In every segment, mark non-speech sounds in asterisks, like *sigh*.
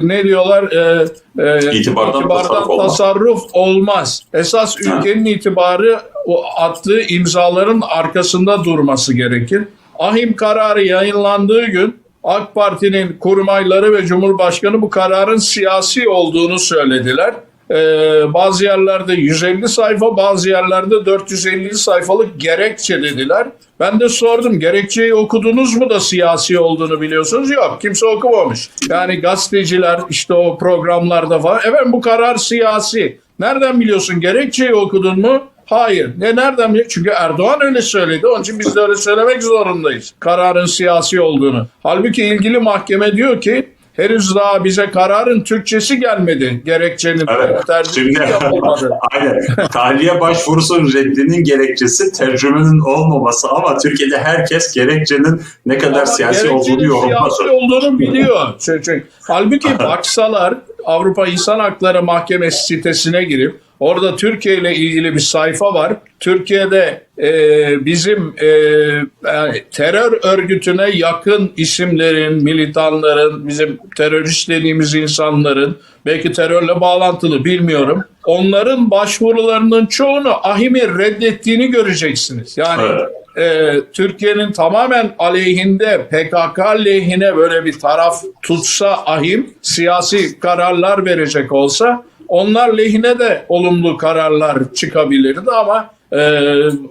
ne diyorlar? E, e, İtibardan tasarruf olmaz. tasarruf olmaz. Esas ülkenin itibarı o attığı imzaların arkasında durması gerekir. Ahim kararı yayınlandığı gün AK Parti'nin kurmayları ve Cumhurbaşkanı bu kararın siyasi olduğunu söylediler. Ee, bazı yerlerde 150 sayfa, bazı yerlerde 450 sayfalık gerekçe dediler. Ben de sordum gerekçeyi okudunuz mu da siyasi olduğunu biliyorsunuz? Yok kimse okumamış. Yani gazeteciler işte o programlarda falan. Efendim bu karar siyasi. Nereden biliyorsun gerekçeyi okudun mu? Hayır. Ne nereden biliyor? Çünkü Erdoğan öyle söyledi. Onun için biz de öyle söylemek zorundayız. Kararın siyasi olduğunu. Halbuki ilgili mahkeme diyor ki henüz daha bize kararın Türkçesi gelmedi. Gerekçenin Evet. Şimdi *laughs* aynen. Tahliye başvurusunun reddinin gerekçesi tercümenin olmaması ama Türkiye'de herkes gerekçenin ne kadar Ama siyasi olduğunu yorumlar. siyasi olduğunu biliyor. Çünkü, halbuki *laughs* baksalar Avrupa İnsan Hakları Mahkemesi sitesine girip orada Türkiye ile ilgili bir sayfa var. Türkiye'de e, bizim e, yani terör örgütüne yakın isimlerin, militanların, bizim terörist dediğimiz insanların belki terörle bağlantılı bilmiyorum. Onların başvurularının çoğunu Ahim'i reddettiğini göreceksiniz. Yani Evet. e, Türkiye'nin tamamen aleyhinde PKK lehine böyle bir taraf tutsa ahim siyasi kararlar verecek olsa onlar lehine de olumlu kararlar çıkabilirdi ama e,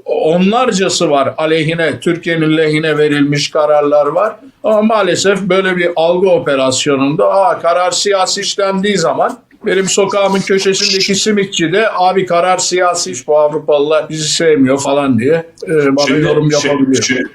onlarcası var aleyhine Türkiye'nin lehine verilmiş kararlar var ama maalesef böyle bir algı operasyonunda aa, karar siyasi işlendiği zaman benim sokağımın köşesindeki simitçi de abi karar siyasi iş bu Avrupalılar bizi sevmiyor falan diye e, bana yorum Şimdi- yapabiliyor. Şimdi,